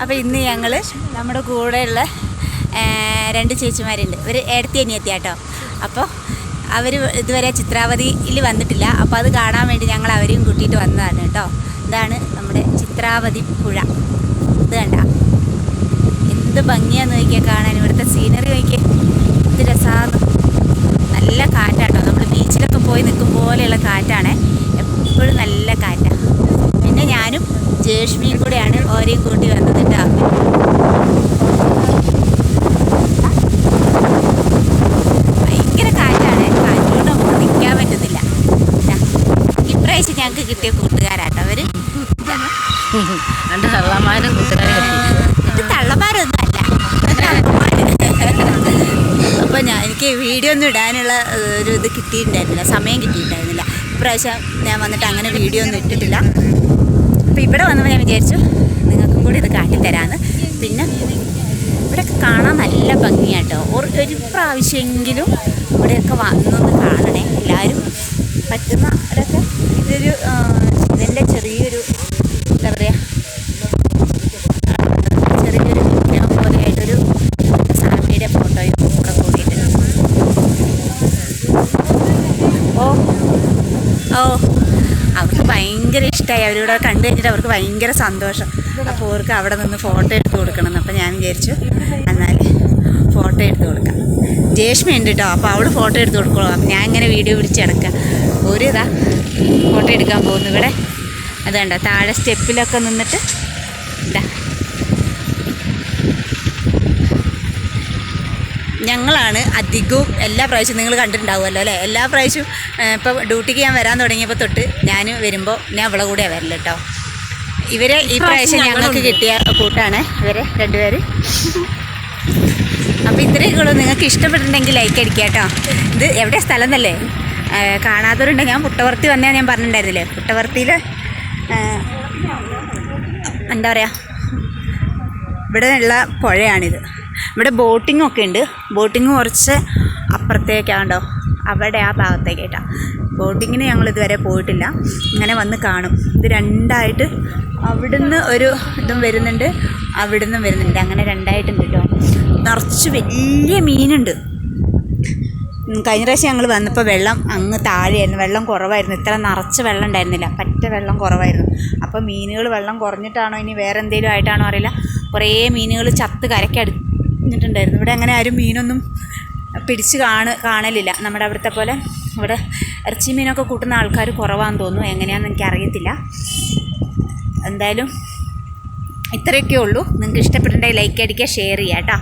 അപ്പോൾ ഇന്ന് ഞങ്ങൾ നമ്മുടെ കൂടെയുള്ള രണ്ട് ചേച്ചിമാരുണ്ട്. ഇവർ ഏടത്തി അനിയത്തിയാട്ടോ അപ്പോൾ അവർ ഇതുവരെ ചിത്രാവതിയിൽ വന്നിട്ടില്ല. അപ്പോൾ അത് കാണാൻ വേണ്ടി ഞങ്ങൾ അവരെയും കൂട്ടിയിട്ട് വന്നതാണ് കേട്ടോ. ഇതാണ് നമ്മുടെ ചിത്രാവതി പുഴ. ഇത് കണ്ട. എന്ത് ഭംഗിയാന്ന് നോക്കിയാൽ കാണാൻ. ഇവിടുത്തെ സീനറി നോക്കിയേ. എന്ത് രസമാണ് നല്ല കാറ്റാട്ടോ. നമ്മൾ ബീച്ചിലൊക്കെ പോയി നിൽക്കും പോലെയുള്ള കാറ്റാണ്. എപ്പോഴും നല്ല കാറ്റാണ് പിന്നെ ഞാനും ജേഷ്മിയും കൂടെയാണ് ഓരെയും കൂട്ടി വന്നത് കേട്ടോ ഭയങ്കര കാറ്റാണ്. കാറ്റുകൊണ്ട് നമുക്ക് നിൽക്കാൻ പറ്റുന്നില്ല. ഇപ്രാവശ്യം ഞങ്ങൾക്ക് കിട്ടിയ കൂട്ടുകാരാട്ടോ അവർ. ഇത് തള്ളമാരൊന്നും അല്ല. അപ്പോൾ ഞാൻ എനിക്ക് വീഡിയോ ഒന്നും ഇടാനുള്ള ഒരു ഇത് കിട്ടിയിട്ടുണ്ടായിരുന്നില്ല. സമയം കിട്ടിയിട്ടുണ്ടായിരുന്നില്ല. ഇപ്രാവശ്യം ഞാൻ വന്നിട്ട് അങ്ങനെ വീഡിയോ ഒന്നും ഇട്ടിട്ടില്ല. ഇവിടെ വന്നപ്പോൾ ഞാൻ വിചാരിച്ചു നിങ്ങൾക്കും കൂടി ഇത് കാട്ടിത്തരാമെന്ന് പിന്നെ ഇവിടെയൊക്കെ കാണാൻ നല്ല ഭംഗിയാട്ടോ. ഒരു പ്രാവശ്യമെങ്കിലും ഇവിടെയൊക്കെ വന്നൊന്ന് കാണണേ. എല്ലാവരും അവരിവിടെ കണ്ടു കഴിഞ്ഞിട്ട് അവർക്ക് ഭയങ്കര സന്തോഷം. അപ്പോൾ അവർക്ക് അവിടെ നിന്ന് ഫോട്ടോ എടുത്ത് കൊടുക്കണം അപ്പോൾ ഞാൻ വിചാരിച്ചു എന്നാൽ ഫോട്ടോ എടുത്ത് കൊടുക്കാം. ജേഷ്മ ഉണ്ട് കേട്ടോ അപ്പോൾ അവൾ ഫോട്ടോ എടുത്ത് കൊടുക്കുള്ളൂ. അപ്പം ഞാൻ ഇങ്ങനെ വീഡിയോ പിടിച്ച് കിടക്കാം ഒരു ഇതാ ഫോട്ടോ എടുക്കാൻ പോകുന്നു ഇവിടെ. അതുകൊണ്ടോ കണ്ടോ താഴെ സ്റ്റെപ്പിലൊക്കെ നിന്നിട്ട് ഇതാ. ഞങ്ങളാണ് അധികവും എല്ലാ പ്രാവശ്യവും നിങ്ങൾ കണ്ടിട്ടുണ്ടാവുമല്ലോ അല്ലേ? എല്ലാ പ്രാവശ്യവും ഇപ്പോൾ ഡ്യൂട്ടിക്ക് ഞാൻ വരാൻ തുടങ്ങിയപ്പോൾ തൊട്ട് ഞാൻ വരുമ്പോൾ ഞാൻ അവളെ കൂടെ വരില്ല കേട്ടോ ഇവരെ ഈ പ്രാവശ്യം ഞങ്ങൾക്ക് കിട്ടിയ കൂട്ടാണ് ഇവരെ രണ്ടുപേര്. അപ്പോൾ ഇത്രയൊക്കെ ഉള്ളൂ. നിങ്ങൾക്ക് ഇഷ്ടപ്പെട്ടിട്ടുണ്ടെങ്കിൽ ലൈക്ക് അടിക്കുക കേട്ടോ ഇത് എവിടെ സ്ഥലം എന്നല്ലേ? കാണാത്തവരുണ്ട്. ഞാൻ പുട്ടവർത്തി വന്നാൽ ഞാൻ പറഞ്ഞിട്ടുണ്ടായിരുന്നില്ലേ? പുട്ടവർത്തിയിൽ എന്താ പറയുക ഇവിടെ ഉള്ള പുഴയാണിത്. ഇവിടെ ബോട്ടിംഗ് ഒക്കെ ഉണ്ട്. ബോട്ടിങ് കുറച്ച് അപ്പുറത്തേക്കാണ്ടോ? അവിടെ ആ ഭാഗത്തേക്കേട്ടാ ബോട്ടിങ്ങിന് ഞങ്ങൾ ഇതുവരെ പോയിട്ടില്ല. ഇങ്ങനെ വന്ന് കാണും. ഇത് രണ്ടായിട്ട് അവിടുന്ന് ഒരു ഇതും വരുന്നുണ്ട് അവിടുന്ന് വരുന്നുണ്ട്. അങ്ങനെ രണ്ടായിട്ടുണ്ട് കേട്ടോ നിറച്ച് വലിയ മീനുണ്ട്. കഴിഞ്ഞ പ്രാവശ്യം ഞങ്ങൾ വന്നപ്പോൾ വെള്ളം അങ്ങ് താഴെയായിരുന്നു. വെള്ളം കുറവായിരുന്നു. ഇത്ര നിറച്ച് വെള്ളം ഉണ്ടായിരുന്നില്ല. പറ്റ വെള്ളം കുറവായിരുന്നു. അപ്പോൾ മീനുകൾ വെള്ളം കുറഞ്ഞിട്ടാണോ ഇനി വേറെ എന്തെങ്കിലും ആയിട്ടാണോ അറിയില്ല. കുറേ മീനുകൾ ചത്ത് കരയ്ക്ക് അടുത്തിട്ടുണ്ടായിരുന്നു ഇവിടെ അങ്ങനെ ആരും മീനൊന്നും പിടിച്ച് കാണ കാണലില്ല. നമ്മുടെ അവിടുത്തെ പോലെ ഇവിടെ ഇറച്ചി മീനൊക്കെ കൂട്ടുന്ന ആൾക്കാർ കുറവാന്ന് തോന്നുന്നു. എങ്ങനെയാണെന്ന് എനിക്ക് അറിയത്തില്ല. എന്തായാലും ഇത്രയൊക്കെ ഉള്ളൂ. നിങ്ങൾക്ക് ഇഷ്ടപ്പെട്ടിട്ടുണ്ടെങ്കിൽ ലൈക്ക് അടിക്കുക ഷെയർ ചെയ്യാം കേട്ടോ.